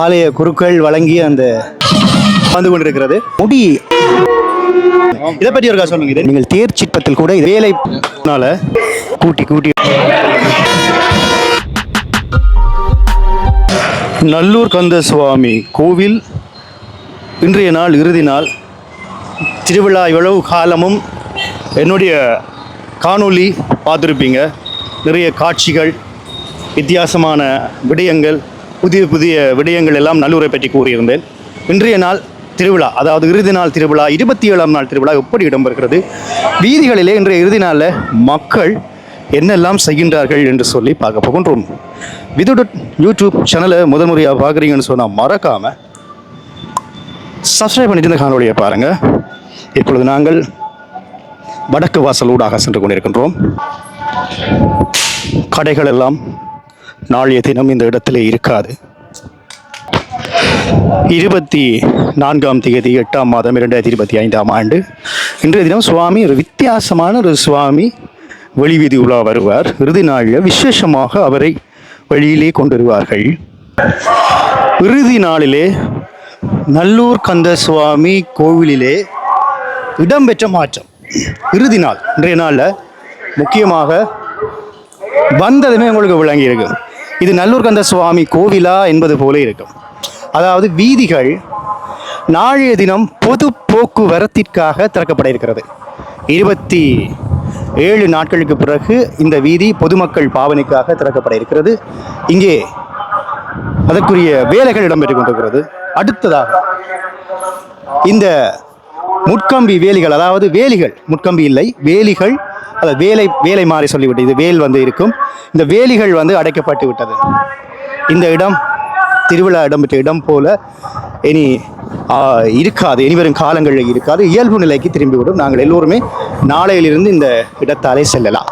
ஆலய குருக்கள் வழங்கிய அந்த வந்து கொண்டிருக்கிறது. முடி. இதை பற்றி ஒரு சொல்லுங்க. நீங்கள் தேர் சிற்பத்தில் கூட வேலை கூட்டி கூட்டி. நல்லூர் கந்த சுவாமி கோவில் இன்றைய நாள் இறுதி நாள். திருவிழா இவ்வளவு காலமும் என்னுடைய காணொளி பார்த்துருப்பீங்க. நிறைய காட்சிகள் வித்தியாசமான விடயங்கள் புதிய புதிய விடயங்கள் எல்லாம் நல்லூரை பற்றி கூறியிருந்தேன். இன்றைய நாள் திருவிழா அதாவது இறுதி நாள் திருவிழா இருபத்தி ஏழாம் நாள் திருவிழா எப்படி இடம்பெறுகிறது? வீதிகளிலே இன்றைய இறுதி நாளில் மக்கள் என்னெல்லாம் செய்கின்றார்கள் என்று சொல்லி பார்க்க போகின்றோம். விதுடு யூடியூப் சேனலை முதன்முறையாக பார்க்குறீங்கன்னு சொன்னால் மறக்காமல் சப்ஸ்கிரைப் பண்ணிட்டு இந்த காணொலியை பாருங்கள் இப்பொழுது நாங்கள் வடக்கு வாசல் ஊடாக சென்று கொண்டிருக்கின்றோம். கடைகள் எல்லாம் நாளைய தினம் இந்த இடத்திலே இருக்காது. இருபத்தி நான்காம் தேதி எட்டாம் மாதம் இரண்டாயிரத்தி இருபத்தி ஐந்தாம் ஆண்டு. இன்றைய தினம் சுவாமி ஒரு வித்தியாசமான ஒரு சுவாமி வெளிவீதி உலா வருவார். இறுதி நாளில் விசேஷமாக அவரை வழியிலே கொண்டு வருவார்கள். இறுதி நாளிலே நல்லூர் கந்த சுவாமி கோவிலிலே இடம்பெற்ற மாற்றம். இறுதி நாள் இன்றைய நாளில் முக்கியமாக வந்ததுமே உங்களுக்கு விளங்கியிருக்கு. இது நல்லூர் கந்த சுவாமி கோவிலா என்பது போல இருக்கும். அதாவது வீதிகள் நாளைய தினம் பொது போக்குவரத்திற்காக திறக்கப்பட இருக்கிறது இருபத்தி ஏழு நாட்களுக்கு பிறகு இந்த வீதி பொதுமக்கள் பாவனைக்காக திறக்கப்பட இருக்கிறது இங்கே அதற்குரிய வேலைகள் இடம்பெற்றுக் கொண்டிருக்கிறது. அடுத்ததாக இந்த முட்கம்பி வேலிகள் அதாவது வேலிகள் முட்கம்பி இல்லை வேலிகள் அது வேலை வேலை மாறி சொல்லிவிட்டு இது வேல் வந்து இருக்கும். இந்த வேலிகள் வந்து அடைக்கப்பட்டு விட்டது. இந்த இடம் திருவிழா இடம்பெற்ற இடம் போல இனி இருக்காது. இனி வரும் காலங்களில் இருக்காது. இயல்பு நிலைக்கு திரும்பிவிடும். நாங்கள் எல்லோருமே நாளையிலிருந்து இந்த இடத்தாலே செல்லலாம்.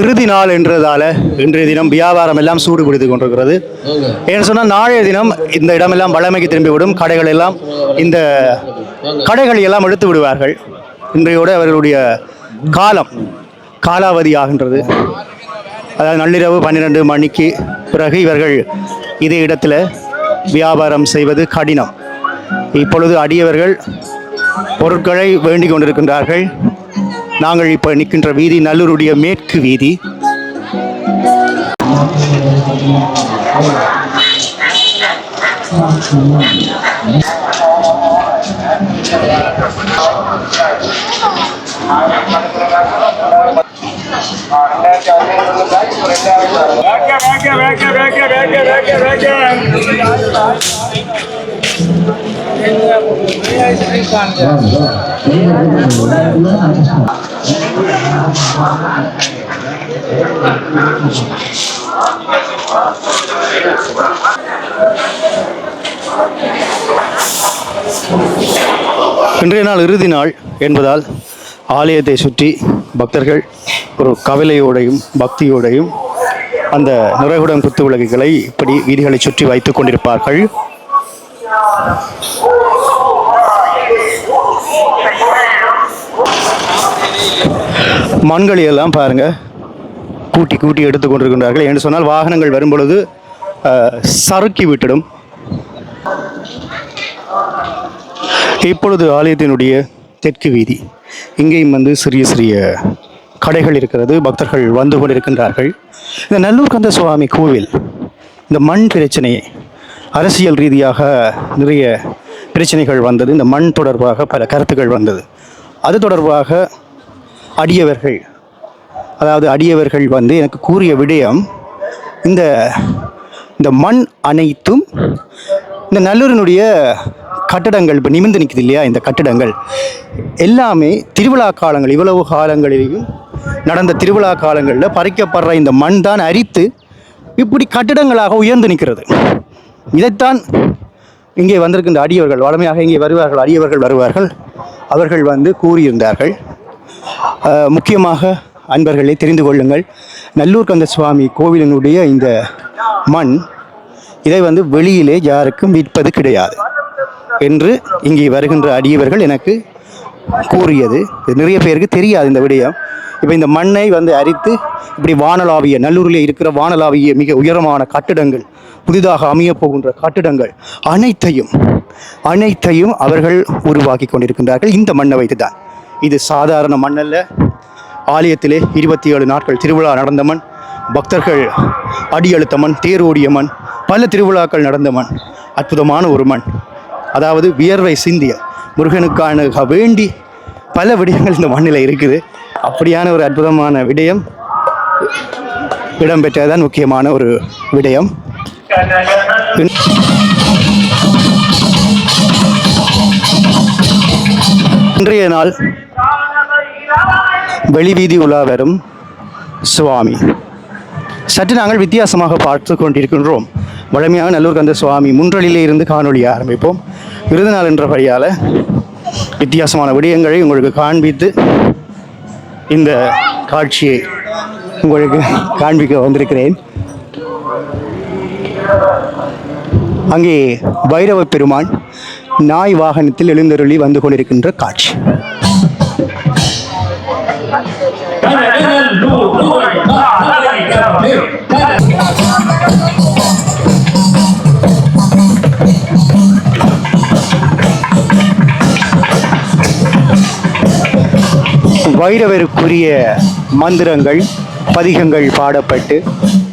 இறுதி நாள் என்றதால இன்றைய தினம் வியாபாரம் எல்லாம் சூடு பிடித்துக் கொண்டிருக்கிறது. ஏன்னு சொன்னால் நாளைய தினம் இந்த இடமெல்லாம் வளமைக்கு திரும்பிவிடும். கடைகள் எல்லாம் இந்த கடைகளை எல்லாம் எடுத்து விடுவார்கள். இன்றையோடு அவர்களுடைய காலம் காலாவதி ஆகின்றது. அதாவது நள்ளிரவு பன்னிரெண்டு மணிக்கு பிறகு இவர்கள் இதே இடத்துல வியாபாரம் செய்வது கடினம். இப்பொழுது அடியவர்கள் பொருட்களை வேண்டிக் கொண்டிருக்கின்றார்கள். நாங்கள் இப்போ நிற்கின்ற வீதி நல்லூருடைய மேற்கு வீதி. இன்றைய நாள் இறுதி நாள் என்பதால் ஆலயத்தை சுற்றி பக்தர்கள் ஒரு கவலையோடையும் பக்தியோடையும் அந்த நிறைவுடன் குத்து விளக்குகளை இப்படி வீதிகளை சுற்றி வைத்துக் கொண்டிருப்பார்கள். மண்களை எல்லாம் கூட்டி கூட்டி எடுத்து கொண்டிருக்கின்றார்கள் என்று சொன்னால் வாகனங்கள் வரும் பொழுது சறுக்கி விட்டுடும். இப்பொழுது ஆலயத்தினுடைய தெற்கு வீதி. இங்கேயும் வந்து சிறிய சிறிய கடைகள் இருக்கிறது. பக்தர்கள் வந்து கொண்டிருக்கின்றார்கள். இந்த நல்லூர் கந்த சுவாமி கோவில் இந்த மண் பிரச்சனை அரசியல் ரீதியாக நிறைய பிரச்சனைகள் வந்தது. இந்த மண் தொடர்பாக பல கருத்துக்கள் வந்தது. அது தொடர்பாக அடியவர்கள். அதாவது அடியவர்கள் வந்து எனக்கு கூறிய விடயம் இந்த இந்த மண் அனைத்தும் இந்த நல்லூரினுடைய கட்டடங்கள் இப்போ நிமிர்ந்து நிற்குது இல்லையா இந்த கட்டடங்கள் எல்லாமே திருவிழா காலங்கள் இவ்வளவு காலங்களிலேயும் நடந்த திருவிழா காலங்களில் பறிக்கப்படுற இந்த மண் தான் அரித்து இப்படி கட்டிடங்களாக உயர்ந்து நிற்கிறது. இதைத்தான் இங்கே வந்திருக்கின்ற அடியவர்கள் வளமையாக இங்கே வருவார்கள் அடியவர்கள் வருவார்கள். அவர்கள் வந்து கூறியிருந்தார்கள். முக்கியமாக அன்பர்களே தெரிந்து கொள்ளுங்கள். நல்லூர் கந்த சுவாமி கோவிலினுடைய இந்த மண் இதை வந்து வெளியிலே யாருக்கும் விற்பது கிடையாது என்று இங்கே வருகின்ற அடியவர்கள் எனக்கு கூறியது. நிறைய பேருக்கு தெரியாது இந்த விடயம். இப்போ இந்த மண்ணை வந்து அரித்து இப்படி வானலாவிய நல்லூரில் இருக்கிற வானலாவிய மிக உயரமான கட்டிடங்கள் புதிதாக அமையப்போகின்ற கட்டிடங்கள் அனைத்தையும் அனைத்தையும் அவர்கள் உருவாக்கி கொண்டிருக்கின்றார்கள். இந்த மண்ணை வைத்து தான் இது சாதாரண மண்ணல்ல. ஆலயத்திலே இருபத்தி ஏழு நாட்கள் திருவிழா நடந்த மண் பக்தர்கள் அடியழுத்த மண் தேரோடிய மண் பல திருவிழாக்கள் நடந்த மண் அற்புதமான ஒரு மண். அதாவது வியர்வை சிந்திய முருகனுக்கான வேண்டி பல விடயங்கள் இந்த மண்ணில் இருக்குது. அப்படியான ஒரு அற்புதமான விடயம் இடம்பெற்றதுதான் முக்கியமான ஒரு விடயம். இன்றைய நாள் வெளிவீதி உலா வரும் சுவாமி. சற்று நாங்கள் வித்தியாசமாக பார்த்து கொண்டிருக்கின்றோம். வழமையாக நல்லூர் கந்த சுவாமி முன்றலிலே இருந்து காணொலியை ஆரம்பிப்போம். விருதுநாள் என்ற வழியால் வித்தியாசமான விடயங்களை உங்களுக்கு காண்பித்து இந்த காட்சியை உங்களுக்கு காண்பிக்க வந்திருக்கிறேன். அங்கே பைரவ பெருமான் நாய் வாகனத்தில் எழுந்தருளி வந்து கொண்டிருக்கின்ற காட்சி. வைரவருக்குரிய மந்திரங்கள் பதிகங்கள் பாடப்பட்டு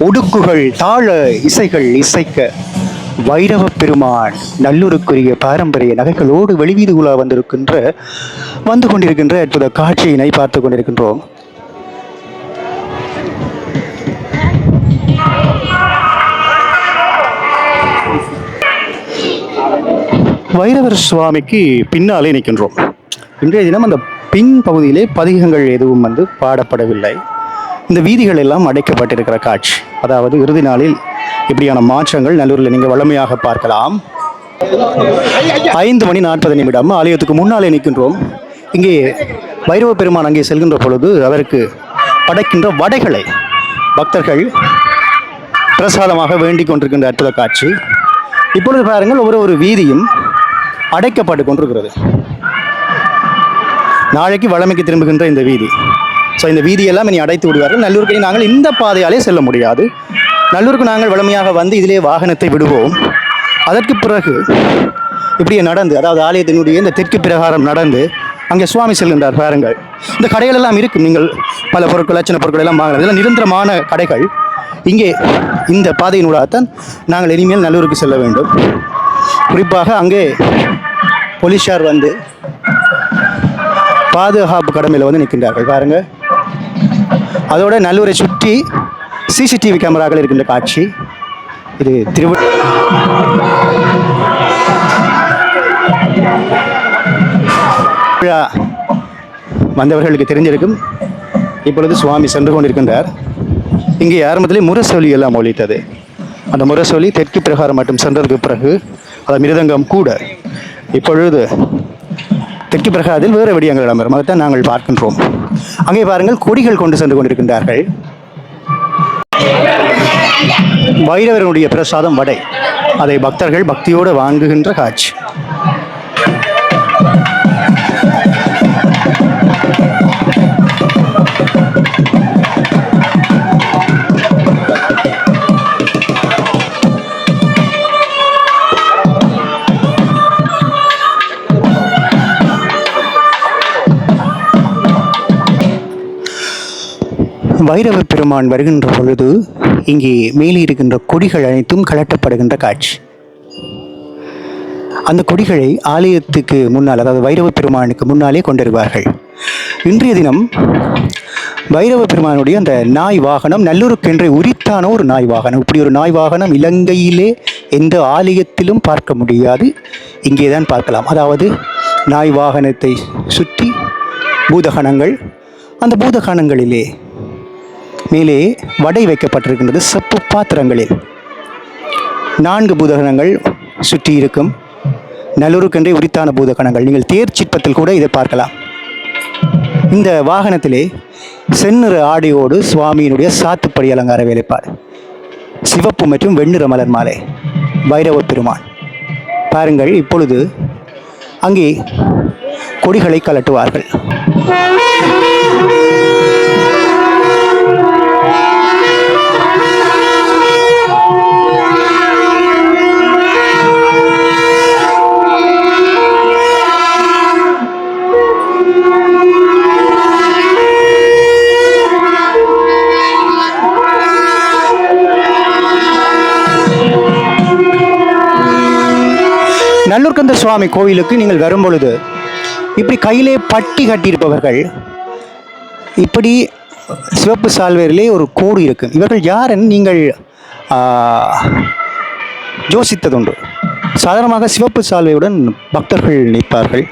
உடுக்குகள் தாழ இசைகள் இசைக்க வைரவ பெருமான் நல்லூருக்குரிய பாரம்பரிய நகைகளோடு வெளிவீதி உலா வந்திருக்கின்ற வந்து கொண்டிருக்கின்ற அற்புத காட்சியினை பார்த்து கொண்டிருக்கின்றோம். வைரவர் சுவாமிக்கு பின்னாலே நிற்கின்றோம். இன்றைய தினம் அந்த பின் பகுதியிலே பதிகங்கள் எதுவும் வந்து பாடப்படவில்லை. இந்த வீதிகள் எல்லாம் அடைக்கப்பட்டிருக்கிற காட்சி. அதாவது இறுதி நாளில் இப்படியான மாற்றங்கள் நல்லூரில் நீங்கள் வளமையாக பார்க்கலாம். ஐந்து மணி நாற்பது நிமிடம் ஆலயத்துக்கு முன்னாலே நிற்கின்றோம். இங்கே வைரவ பெருமான் அங்கே செல்கின்ற பொழுது அவருக்கு படைக்கின்ற வடைகளை பக்தர்கள் பிரசாதமாக வேண்டிக் கொண்டிருக்கின்ற அற்புத காட்சி. இப்பொழுது பாருங்கள் ஒவ்வொரு ஒரு வீதியும் அடைக்கப்பட்டு கொண்டிருக்கிறது. நாளைக்கு வளமைக்கு திரும்புகின்ற இந்த வீதி. ஸோ இந்த வீதியெல்லாம் இனி அடைத்து விடுவார்கள். நல்லூருக்கு நாங்கள் இந்த பாதையாலே செல்ல முடியாது. நல்லூருக்கு நாங்கள் வளமையாக வந்து இதிலே வாகனத்தை விடுவோம். அதற்கு பிறகு இப்படியே நடந்து அதாவது ஆலயத்தினுடைய இந்த தெற்கு பிரகாரம் நடந்து அங்கே சுவாமி செல்கின்றார். பாருங்கள். இந்த கடைகள் எல்லாம் இருக்கும். நீங்கள் பல பொருட்கள் சின்ன பொருட்கள் எல்லாம் வாங்கலாம். இதெல்லாம் நிரந்தரமான கடைகள். இங்கே இந்த பாதையினூடாகத்தான் நாங்கள் இனிமேல் நல்லூருக்கு செல்ல வேண்டும். குறிப்பாக அங்கே போலீஸார் வந்து பாதுகாப்பு கடமையில் வந்து நிற்கின்றார்கள். பாருங்க. அதோட நல்லூரை சுற்றி சிசிடிவி கேமராக்கள் இருக்கின்ற காட்சி. இது திருவ விழா வந்தவர்களுக்கு தெரிஞ்சிருக்கும். இப்பொழுது சுவாமி சென்று கொண்டிருக்கின்றார். இங்கே ஆரம்பத்திலே முரசொலி எல்லாம் ஒழித்தது அந்த முரசொலி தெற்கு பிரகாரம் மட்டும் சென்றதுக்கு பிறகு அது மிருதங்கம் கூட இப்பொழுது தெற்கு பிரகாரத்தில் வேறு வெடியங்கள் இடம்பெறும். அதைத்தான் நாங்கள் பார்க்கின்றோம். அங்கே பாருங்கள் கொடிகள் கொண்டு சென்று கொண்டிருக்கின்றார்கள். வைரவரனுடைய பிரசாதம் வடை. அதை பக்தர்கள் பக்தியோடு வாங்குகின்ற காட்சி. வைரவ பெருமான் வருகின்ற பொழுது இங்கே மேலே இருக்கின்ற கொடிகள் அனைத்தும் கலட்டப்படுகின்ற காட்சி. அந்த கொடிகளை ஆலயத்துக்கு முன்னால் அதாவது வைரவ பெருமானுக்கு முன்னாலே கொண்டிருவார்கள். இன்றைய தினம் வைரவ பெருமானுடைய அந்த நாய் வாகனம் நல்லூருக்கென்று உரித்தான ஒரு நாய் வாகனம். இப்படி ஒரு நாய் வாகனம் இலங்கையிலே எந்த ஆலயத்திலும் பார்க்க முடியாது. இங்கே தான் பார்க்கலாம். அதாவது நாய் வாகனத்தை சுற்றி பூதகணங்கள். அந்த பூதகணங்களிலே மேலே வடை வைக்கப்பட்டிருக்கின்றது செப்பு பாத்திரங்களில். நான்கு பூதகணங்கள் சுற்றி இருக்கும் நல்லூருக்கென்றே உரித்தான பூதகணங்கள். நீங்கள் தேர் சிற்பத்தில் கூட இதை பார்க்கலாம். இந்த வாகனத்திலே செந்நிற ஆடையோடு சுவாமியினுடைய சாத்துப்படி அலங்கார வேலைப்பாடு. சிவப்பு மற்றும் வெண்ணிற மலர் மாலை. பைரவ பெருமான். பாருங்கள் இப்பொழுது அங்கே கொடிகளை கலட்டுவார்கள். நல்லூர்கந்த சுவாமி கோவிலுக்கு நீங்கள் வரும்பொழுது இப்படி கையிலே பட்டி கட்டியிருப்பவர்கள் இப்படி சிவப்பு சால்வேரிலே ஒரு கோடு இருக்கு. இவர்கள் யாருன்னு நீங்கள் யோசித்ததுண்டு. சாதாரணமாக சிவப்பு சால்வையுடன் பக்தர்கள் நிற்பார்கள்.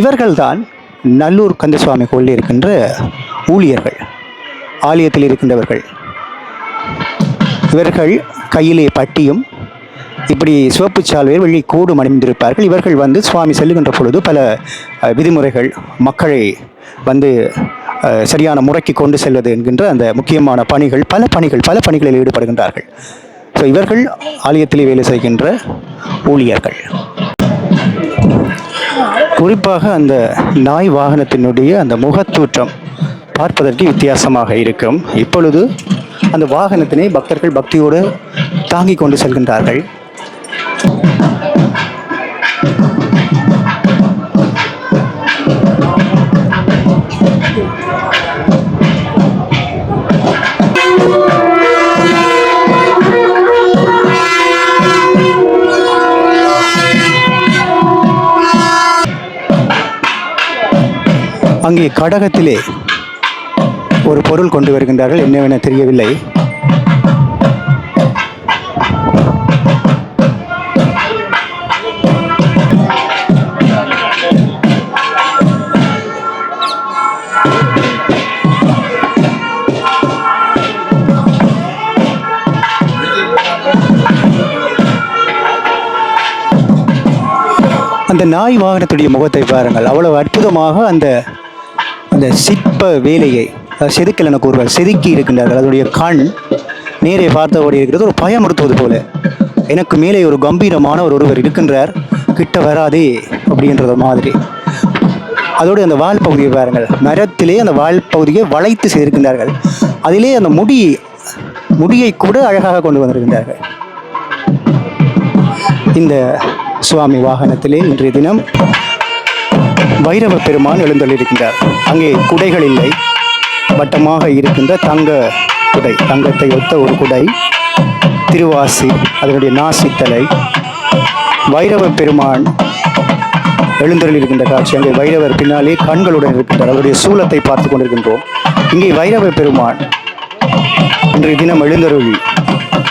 இவர்கள்தான் நல்லூர் கந்தசுவாமி கோயிலில் இருக்கின்ற ஊழியர்கள் ஆலயத்தில் இருக்கின்றவர்கள். இவர்கள் கையிலே பட்டியும் இப்படி சிவப்பு சால்வையில் வெள்ளி கோடு அணிந்திருப்பார்கள். இவர்கள் வந்து சுவாமி செல்லுகின்ற பொழுது பல விதிமுறைகள் மக்களை வந்து சரியான முறைக்கு கொண்டு செல்வது என்கின்ற அந்த முக்கியமான பணிகள் பல பணிகள் பல பணிகளில் ஈடுபடுகின்றார்கள். ஸோ இவர்கள் ஆலயத்திலே வேலை செய்கின்ற ஊழியர்கள். குறிப்பாக அந்த நாய் வாகனத்தினுடைய அந்த முகத்தூற்றம் பார்ப்பதற்கு வித்தியாசமாக இருக்கும். இப்பொழுது அந்த வாகனத்தினை பக்தர்கள் பக்தியோடு தாங்கி கொண்டு செல்கின்றார்கள். அங்கே கடகத்திலே ஒரு பொருள் கொண்டு வருகின்றார்கள். என்னவென தெரியவில்லை. அந்த நாய் வாகனத்துடைய முகத்தை பாருங்கள். அவ்வளவு அற்புதமாக அந்த அந்த சிற்ப வேலையை செதுக்கல் என கூறுவார் செதுக்கி இருக்கின்றார்கள். அதனுடைய கண் நேரே பார்த்தபடி இருக்கிறது. ஒரு பயமுறுத்துவது போல. எனக்கு மேலே ஒரு கம்பீரமான ஒரு ஒருவர் இருக்கின்றார். கிட்ட வராதே அப்படின்றது மாதிரி. அதோடு அந்த வால் பகுதியை பாருங்கள். மரத்திலே அந்த வால் பகுதியை வளைத்து செய்திருக்கின்றார்கள். அதிலே அந்த முடி முடியை கூட அழகாக கொண்டு வந்திருக்கின்றார்கள். இந்த சுவாமி வாகனத்திலே இன்றைய தினம் வைரவ பெருமான் எழுந்தள்ளிருக்கின்றார் அங்கே குடைகள் இல்லை. வட்டமாக இருக்கின்ற தங்க குடை தங்கத்தை ஒத்த ஒரு குடை திருவாசி அதனுடைய நாசித்தலை. வைரவ பெருமான் எழுந்தருள் இருக்கின்ற காட்சி அங்கே வைரவர் பின்னாலே கண்களுடன் இருக்கின்றார். அவருடைய சூலத்தை பார்த்து கொண்டிருக்கின்றோம். இங்கே வைரவ பெருமான் இன்றைய தினம் எழுந்தருளி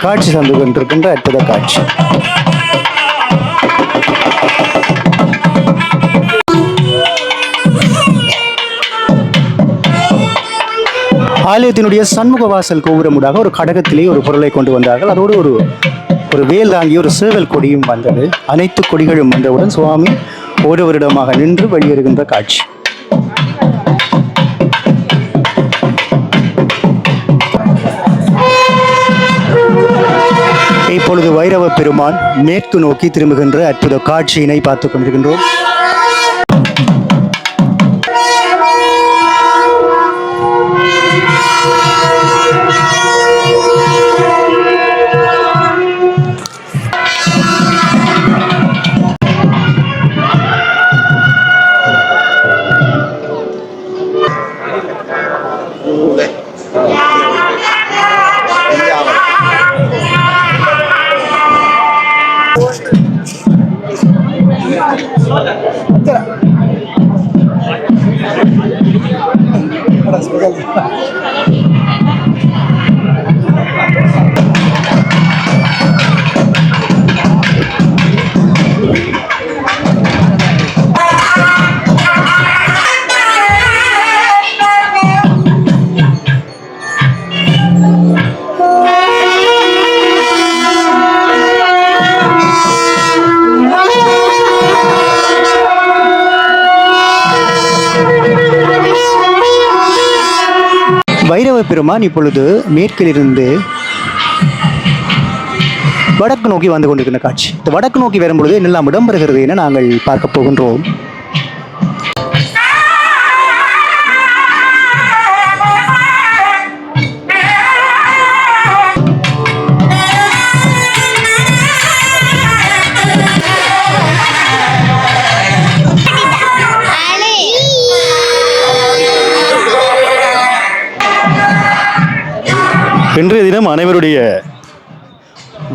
காட்சி தந்து கொண்டிருக்கின்ற அற்புத காட்சி. ஆலயத்தினுடைய சண்முக வாசல் கோபுரமுடாக ஒரு கடகத்திலே ஒரு பொருளை கொண்டு வந்தார்கள். அதோடு ஒரு ஒரு வேல் தாங்கி ஒரு சேவல் கொடியும் வந்தது. அனைத்து கொடிகளும் வந்தவுடன் சுவாமி ஒரு வருடமாக நின்று வெளியேறுகின்ற காட்சி. இப்பொழுது வைரவ பெருமான் மேற்கு நோக்கி திரும்புகின்ற அற்புத காட்சியினை பார்த்துக் கொண்டிருக்கின்றோம். பெருமான் இப்பொழுது மேற்கிலிருந்து வடக்கு நோக்கி வந்து கொண்டிருக்கின்ற காட்சி. இந்த வடக்கு நோக்கி வரும்பொழுது என்னெல்லாம் இடம்பெறுகிறது என நாங்கள் பார்க்க போகின்றோம். இன்றைய தினம் அனைவருடைய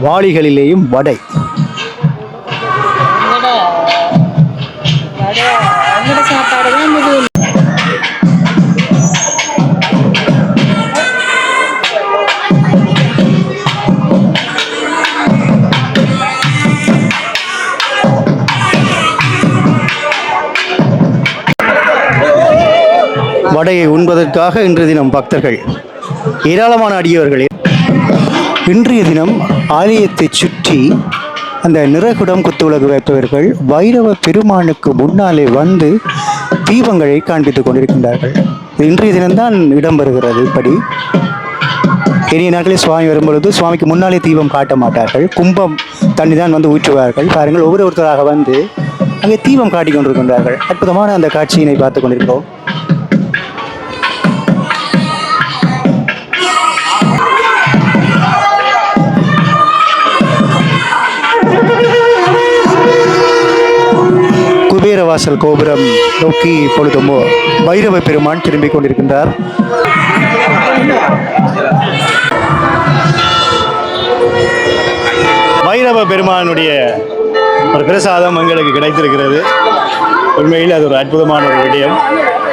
வாளிகளிலேயும் வடை. வடையை உண்பதற்காக இன்றைய தினம் பக்தர்கள் ஏராளமான அடியவர்களே இன்றைய தினம் ஆலயத்தை சுற்றி அந்த நிறகுடம் குத்துவிளக்கு வைப்பவர்கள் வைரவ பெருமானுக்கு முன்னாலே வந்து தீபங்களை காண்பித்துக் கொண்டிருக்கின்றார்கள். இன்றைய தினம்தான் இடம்பெறுகிறது இப்படி. இனிய நாட்களில் சுவாமி வரும்பொழுது சுவாமிக்கு முன்னாலே தீபம் காட்ட மாட்டார்கள். கும்பம் தண்ணி தான் வந்து ஊற்றுவார்கள். பாருங்கள் ஒவ்வொரு ஒருத்தராக வந்து அங்கே தீபம் காட்டிக் கொண்டிருக்கின்றார்கள். அற்புதமான அந்த காட்சியினை பார்த்து கொண்டிருக்கிறோம். குபேரவாசல் கோபுரம் நோக்கி இப்பொழுதும் பைரவ பெருமான் திரும்பிக் கொண்டிருக்கின்றார். பைரவ பெருமானுடைய ஒரு பிரசாதம் எங்களுக்கு கிடைத்திருக்கிறது. உண்மையில் அது ஒரு அற்புதமான ஒரு விடயம்.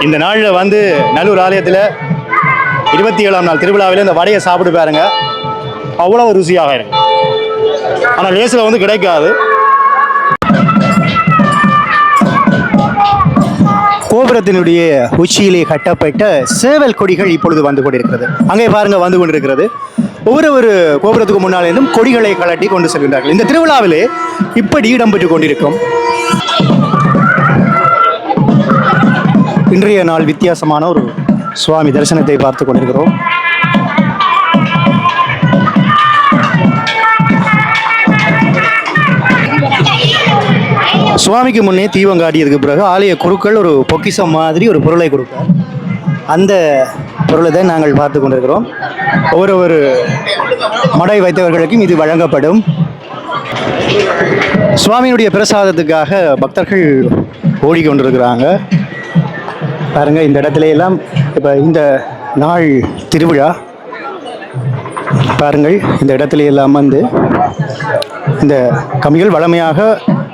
இந்த நாளில் வந்து நல்லூர் ஆலயத்தில் இருபத்தி ஏழாம் நாள் திருவிழாவில் இந்த வடையை சாப்பிட்டு பாருங்க. அவ்வளோ ருசியாக இருக்கும் ஆனால் லேசில் வந்து கிடைக்காது. கோபுரத்தினுடைய உச்சியிலே கட்டப்பட்ட சேவல் கொடிகள் இப்பொழுது வந்து கொண்டிருக்கிறது. அங்கே பாருங்க வந்து கொண்டிருக்கிறது. ஒவ்வொரு ஒரு கோபுரத்துக்கு முன்னால் கொடிகளை கலட்டி கொண்டு செல்கின்றார்கள். இந்த திருவிழாவிலே இப்படி இடம்பெற்றுக் கொண்டிருக்கும். இன்றைய நாள் வித்தியாசமான ஒரு சுவாமி தரிசனத்தை பார்த்து கொண்டிருக்கிறோம். சுவாமிக்கு முன்னே தீபம் காட்டியதுக்கு பிறகு ஆலய குருக்கள் ஒரு பொக்கிஷம் மாதிரி ஒரு பொருளை கொடுப்பார் அந்த பொருளை தான் நாங்கள் பார்த்து கொண்டிருக்கிறோம். ஒவ்வொரு ஒரு மடை வைத்தவர்களுக்கும் இது வழங்கப்படும். சுவாமியுடைய பிரசாதத்துக்காக பக்தர்கள் ஓடிக்கொண்டிருக்கிறாங்க. பாருங்க இந்த இடத்துல எல்லாம் இப்போ இந்த நாள் திருவிழா. பாருங்கள் இந்த இடத்துல எல்லாம் வந்து இந்த கம்பிகள் வளமையாக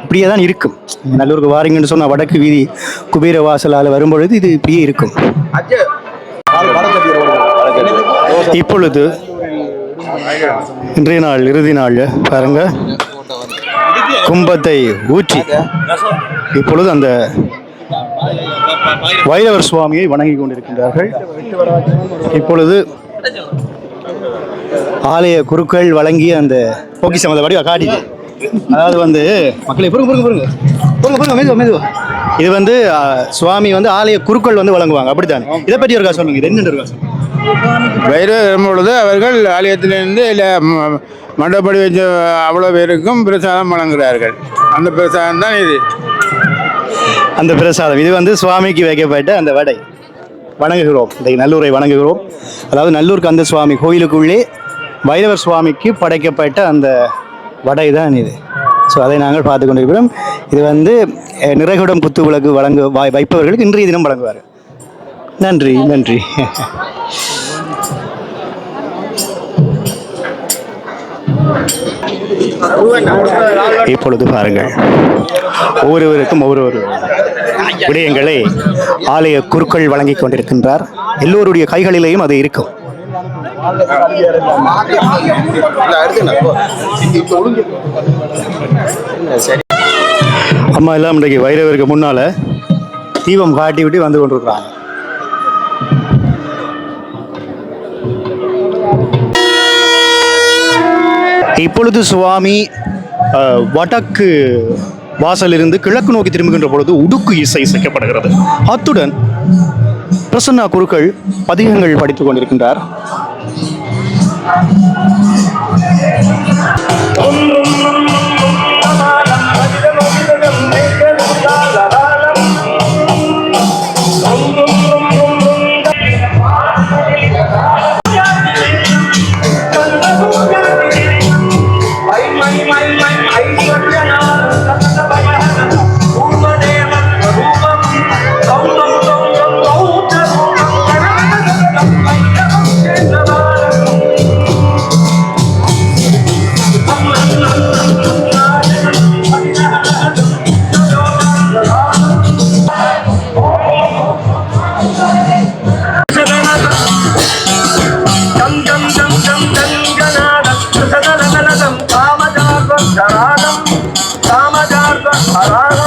இப்படியே தான் இருக்கும். நல்லூருக்கு வாரீங்கன்னு சொன்னால் வடக்கு வீதி குபேர வாசலால் வரும்பொழுது இது இப்படியே இருக்கும். இப்பொழுது இன்றைய நாள் இறுதி நாள் பாருங்க. கும்பத்தை ஊற்றி இப்பொழுது அந்த வைரவர் சுவாமியை வணங்கி கொண்டிருக்கின்றார்கள். இப்பொழுது ஆலய குருக்கள் வழங்கிய அந்த போக்கி அந்த வடிவ காட்டி அதாவது வந்து மக்களை பொறுங்க பொறுங்க பொறுங்க. பொறுங்க பொறுங்க மெதுவா மெதுவா. இது வந்து சுவாமி வந்து ஆலய குருக்கள் வந்து வழங்குவாங்க. அப்படித்தானே. இதை பற்றி இருக்கா சொல்லுங்க. இது என்ன இருக்கா வரும்பொழுது அவர்கள் ஆலயத்திலிருந்து இல்லை மண்டபடி வச்ச அவ்வளோ பேருக்கும் பிரசாதம் வழங்குகிறார்கள். அந்த பிரசாதம் தான் இது. அந்த பிரசாதம். இது வந்து சுவாமிக்கு வைக்கப்பட்ட அந்த வடை. வணங்குகிறோம். இந்த நல்லூரை வணங்குகிறோம். அதாவது நல்லூர் கந்த சுவாமி கோயிலுக்குள்ளே வைரவர் சுவாமிக்கு படைக்கப்பட்ட அந்த வடை தான் இது. ஸோ அதை நாங்கள் பார்த்து கொண்டிருக்கிறோம். இது வந்து அஹ், நிறைகுடம் குத்து விளக்கு வழங்கு வாய் வைப்பவர்களுக்கு இன்றைய தினம் வழங்குவார். நன்றி நன்றி. இப்பொழுது பாருங்கள். ஒவ்வொருவருக்கும் ஒவ்வொரு ஒரு விடயங்களை ஆலய குருக்கள் வழங்கிக் கொண்டிருக்கின்றார். எல்லோருடைய கைகளிலேயும் அது இருக்கும். அம்மா எல்லாம் இன்றைக்கு வைரவருக்கு முன்னால தீபம் காட்டி விட்டு வந்து கொண்டிருக்கிறாங்க. இப்பொழுது சுவாமி வடக்கு வாசலிருந்து கிழக்கு நோக்கி திரும்புகின்ற பொழுது உடுக்கு இசை இசைக்கப்படுகிறது. அத்துடன் பிரசன்னா குருக்கள் பதிகங்கள் படித்துக் கொண்டிருக்கின்றார். ஐஸ்வர்யா ¡Ah!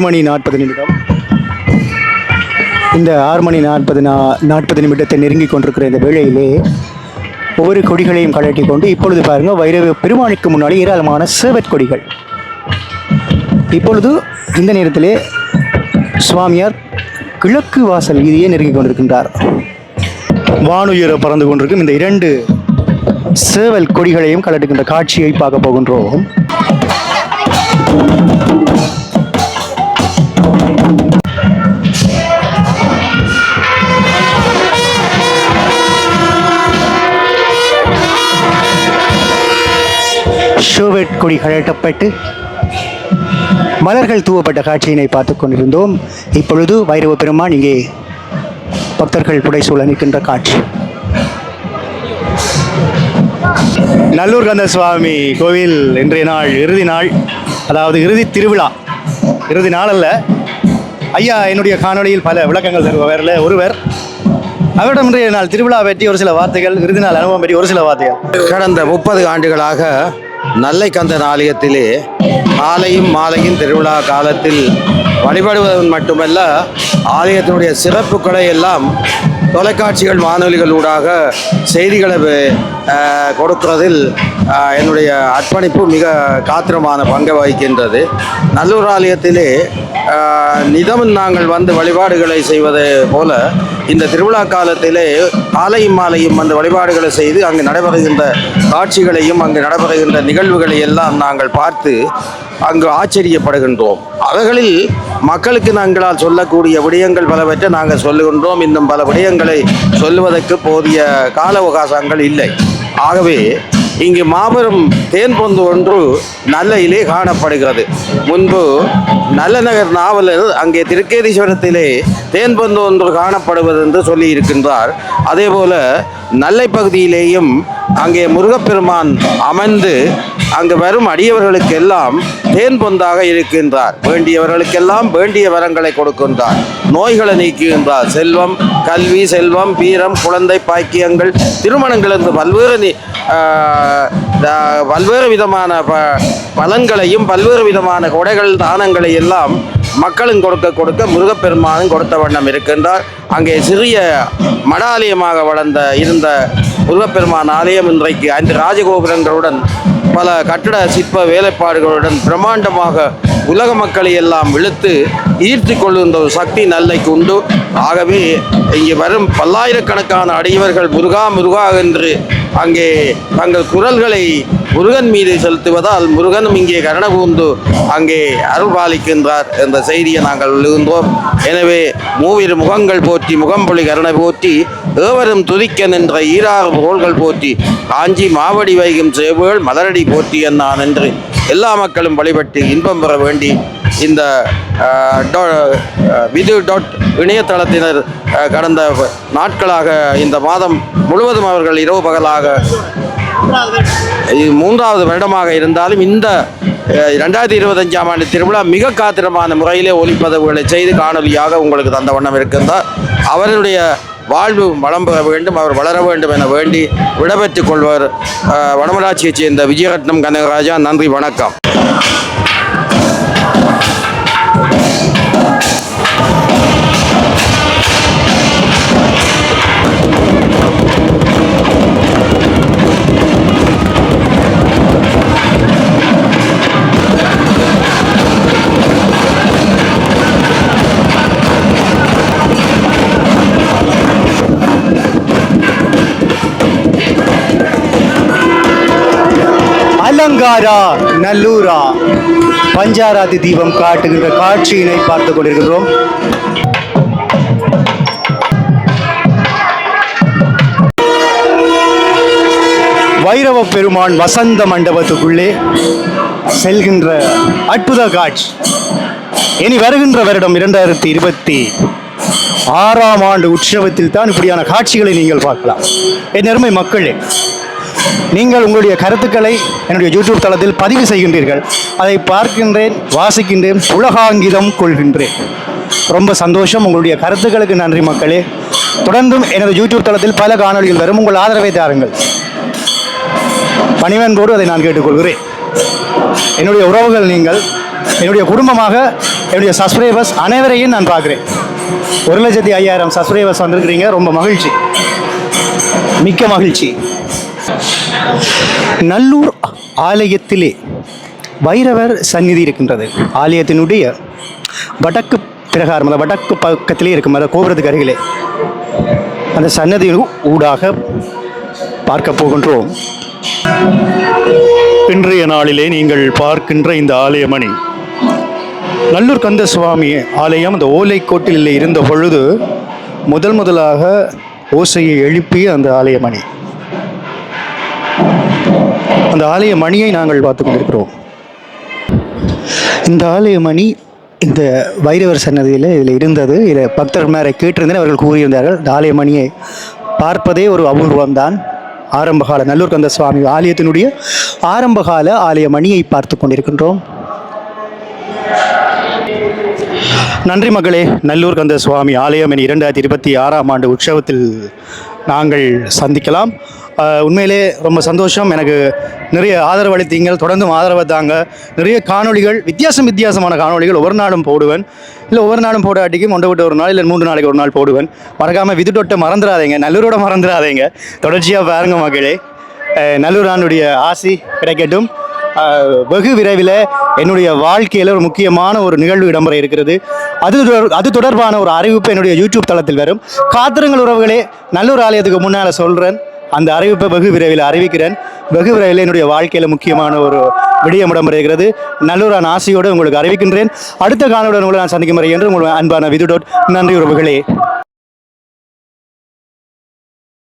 ஆறு மணி நாற்பது நிமிடம். இந்த ஆறு மணி நாற்பது நா நாற்பது நிமிடத்தை நெருங்கி கொண்டிருக்கிற இந்த வேளையிலே ஒவ்வொரு கொடிகளையும் கழட்டி கொண்டு இப்பொழுது பாருங்க வைரவ பெருமானுக்கு முன்னாடி ஏராளமான சேவற் கொடிகள். இப்பொழுது இந்த நேரத்திலே சுவாமியார் கிழக்கு வாசல் வீதியை நெருங்கி கொண்டிருக்கின்றார். வானுயர பறந்து கொண்டிருக்கும் இந்த இரண்டு சேவல் கொடிகளையும் கலட்டுகின்ற காட்சியை பார்க்க போகின்றோம். ஷோவெட் கொடி கழட்டப்பட்டு மலர்கள் தூவப்பட்ட காட்சியினை பார்த்து கொண்டிருந்தோம். இப்பொழுது வைரவ பெருமான் இங்கே பக்தர்கள் புடைசூழ நிற்கின்ற காட்சி. நல்லூர் கந்த சுவாமி கோவில் இன்றைய நாள் இறுதி நாள். அதாவது இறுதி திருவிழா. இறுதி நாள் அல்ல ஐயா என்னுடைய காணொளியில் பல விளக்கங்கள் தருபவரில் ஒருவர். அவரிடம் இன்றைய நாள் திருவிழா பற்றி ஒரு சில வார்த்தைகள் இறுதி நாள் அனுபவம் பற்றி ஒரு சில வார்த்தைகள். கடந்த முப்பது ஆண்டுகளாக நல்லைக்கந்தன் ஆலயத்திலே காலையும் மாலையும் திருவிழா காலத்தில் வழிபடுவதன் மட்டுமல்ல ஆலயத்தினுடைய சிறப்புகளை எல்லாம் தொலைக்காட்சிகள் வானொலிகள் ஊடாக செய்திகளை கொடுக்கிறதில் என்னுடைய அர்ப்பணிப்பு மிக காத்திரமான பங்கு வகிக்கின்றது. நல்லூர் ஆலயத்திலே நிதம் நாங்கள் வந்து வழிபாடுகளை செய்வது போல இந்த திருவிழா காலத்திலே காலையும் மாலையும் வந்து வழிபாடுகளை செய்து அங்கு நடைபெறுகின்ற காட்சிகளையும் அங்கு நடைபெறுகின்ற நிகழ்வுகளை எல்லாம் நாங்கள் பார்த்து அங்கு ஆச்சரியப்படுகின்றோம். அவைகளில் மக்களுக்கு நாங்களால் சொல்லக்கூடிய விடயங்கள் பலவற்றை நாங்கள் சொல்லுகின்றோம். இன்னும் பல விடயங்களை சொல்லுவதற்கு போதிய கால அவகாசங்கள் இல்லை. ஆகவே இங்கு மாபெரும் தேன் பொந்து ஒன்று நல்லையிலே காணப்படுகிறது. முன்பு நல்லநகர் நாவலர் அங்கே திருக்கேதீஸ்வரத்திலே தேன் பொந்து ஒன்று காணப்படுவது என்று சொல்லி இருக்கின்றார் அதே நல்லை பகுதியிலேயும் அங்கே முருகப்பெருமான் அமர்ந்து அங்கு வரும் அடியவர்களுக்கெல்லாம் தேன் பொந்தாக இருக்கின்றார். வேண்டியவர்களுக்கெல்லாம் வேண்டிய வரங்களை கொடுக்கின்றார். நோய்களை நீக்குகின்றார். செல்வம் கல்வி செல்வம் வீரம் குழந்தை பாக்கியங்கள் திருமணங்கள் என்று பல்வேறு பல்வேறு விதமான ப பலன்களையும் பல்வேறு விதமான கொடைகள் தானங்களை எல்லாம் மக்களும் கொடுக்க கொடுக்க முருகப்பெருமானும் கொடுத்த வண்ணம் இருக்கின்றார். அங்கே சிறிய மடாலயமாக வளர்ந்த இருந்த முருகப்பெருமான் ஆலயம் இன்றைக்கு ஐந்து ராஜகோபுரங்களுடன் பல கட்டட சிற்ப வேலைப்பாடுகளுடன் பிரம்மாண்டமாக உலக மக்களை எல்லாம் இழுத்து ஈர்த்து கொள்ளுகின்ற ஒரு சக்தி நல்லைக்கு உண்டு. ஆகவே இங்கே வரும் பல்லாயிரக்கணக்கான அடியவர்கள் முருகா முருகா என்று அங்கே தங்கள் குரல்களை முருகன் மீது செலுத்துவதால் முருகனும் இங்கே கரணபூந்து அங்கே அருள் பாலிக்கின்றார் என்ற செய்தியை நாங்கள் எழுகின்றோம் எனவே மூவிரு முகங்கள் போற்றி முகம்பொழி கருணை போற்றி ஏவரும் துதிக்க நின்ற ஈராறு புகழ்கள் போற்றி காஞ்சி மாவடி வைகும் சேவுகள் மலரடி போற்றி என்னான் என்று எல்லா மக்களும் வழிபட்டு இன்பம் பெற வேண்டி இந்த விது டாட் இணையதளத்தினர் கடந்த நாட்களாக இந்த மாதம் முழுவதும் அவர்கள் இரவு பகலாக இது மூன்றாவது வருடமாக இருந்தாலும் இந்த ரெண்டாயிரத்தி இருபத்தஞ்சாம் ஆண்டு திருவிழா மிக காத்திரமான முறையிலே ஒளிப்பதவுகளை செய்து காணொலியாக உங்களுக்கு தந்த வண்ணம் இருக்கின்றார். அவருடைய வாழ்வு வளம் பெற வேண்டும் அவர் வளர வேண்டும் என வேண்டி விடைபெற்றுக் கொள்வர் வடமராட்சியைச் சேர்ந்த விஜயரட்னம் கனகராஜா. நன்றி வணக்கம். அலங்காரா நல்லூரா? பஞ்சாராதி தீபம் காட்டுகின்ற காட்சியினை பார்த்து கொண்டிருக்கிறோம் வைரவ பெருமான் வசந்த மண்டபத்துக்குள்ளே செல்கின்ற அற்புத காட்சி. இனி வருகின்ற வருடம் இரண்டாயிரத்தி இருபத்தி ஆறாம் ஆண்டு உற்சவத்தில் தான் இப்படியான காட்சிகளை நீங்கள் பார்க்கலாம். என் அருமை மக்களே நீங்கள் உங்களுடைய கருத்துக்களை என்னுடைய யூடியூப் தளத்தில் பதிவு செய்கின்றீர்கள். அதை பார்க்கின்றேன் வாசிக்கின்றேன் உலகாங்கிதம் கொள்கின்றேன். ரொம்ப சந்தோஷம். உங்களுடைய கருத்துக்களுக்கு நன்றி மக்களே. தொடர்ந்தும் எனது யூடியூப் தளத்தில் பல காணொளிகள் வரும். உங்கள் ஆதரவை தாருங்கள். பணிவன்போடு அதை நான் கேட்டுக்கொள்கிறேன். என்னுடைய உறவுகள் நீங்கள் என்னுடைய குடும்பமாக என்னுடைய சப்ஸ்கிரைபர்ஸ் அனைவரையும் நான் பார்க்குறேன். ஒரு லட்சத்தி ஐயாயிரம் சப்ஸ்கிரைபர்ஸ் வந்திருக்கிறீங்க. ரொம்ப மகிழ்ச்சி. மிக்க மகிழ்ச்சி. நல்லூர் ஆலயத்திலே வைரவர் சந்நிதி இருக்கின்றது. ஆலயத்தினுடைய வடக்கு பிரகாரம் அந்த வடக்கு பக்கத்திலே இருக்கும் அந்த கோபுரத்துக்கு அருகிலே அந்த சன்னதி ஊடாக பார்க்க போகின்றோம். இன்றைய நாளிலே நீங்கள் பார்க்கின்ற இந்த ஆலயமணி நல்லூர் கந்த சுவாமி ஆலயம் அந்த ஓலைக்கோட்டில் இருந்த பொழுது முதல் முதலாக ஓசையை எழுப்பிய அந்த ஆலயமணி. அந்த ஆலய மணியை நாங்கள் பார்த்து கொண்டிருக்கிறோம். இந்த ஆலய மணி இந்த வைரவர் சன்னதியில் இதில் இருந்தது. இதில் பக்தர் மேலே கேட்டிருந்தேன் அவர்கள் கூறியிருந்தார்கள் இந்த ஆலய மணியை பார்ப்பதே ஒரு அபூர்வம்தான். ஆரம்பகால நல்லூர் கந்த சுவாமி ஆலயத்தினுடைய ஆரம்பகால ஆலய மணியை பார்த்து கொண்டிருக்கின்றோம். நன்றி மகளே நல்லூர் கந்த சுவாமி ஆலயம் என இரண்டாயிரத்தி இருபத்தி ஆறாம் ஆண்டு உற்சவத்தில் நாங்கள் சந்திக்கலாம். உண்மையிலே ரொம்ப சந்தோஷம். எனக்கு நிறைய ஆதரவு அளித்தீங்கள் தொடர்ந்தும் ஆதரவு தாங்க நிறைய காணொளிகள் வித்தியாசம் வித்தியாசமான காணொளிகள் ஒவ்வொரு நாளும் போடுவேன். இல்லை ஒவ்வொரு நாளும் போடாட்டிக்கும் ஒன்றை விட்டு ஒரு நாள் இல்லை மூன்று நாளைக்கு ஒரு நாள் போடுவேன். மறக்காமல் விதுட்டொட்டை மறந்துடாதீங்க. நல்லூரோட மறந்துடாதீங்க. தொடர்ச்சியாக பாருங்க மகளே நல்லூரானுடைய ஆசி கிடைக்கட்டும். வெகு விரைவில் என்னுடைய வாழ்க்கையில் ஒரு முக்கியமான ஒரு நிகழ்வு இடம்பெற இருக்கிறது. அது அது தொடர்பான ஒரு அறிவிப்பு என்னுடைய யூடியூப் தளத்தில் வரும். காத்திரங்கள் உறவுகளே. நல்லூர் ஆலயத்துக்கு முன்னால் சொல்கிறேன் அந்த அறிவிப்பை வெகு விரைவில் அறிவிக்கிறேன். வெகு விரைவில் என்னுடைய வாழ்க்கையில் முக்கியமான ஒரு விடயம் இடம்பெறுகிறது. இருக்கிறது நல்லூரான் ஆசையோடு உங்களுக்கு அறிவிக்கின்றேன். அடுத்த காலோட உங்களை நான் சந்திக்கும் வரை என்று உங்கள் அன்பான விதுடோட் நன்றி உறவுகளே.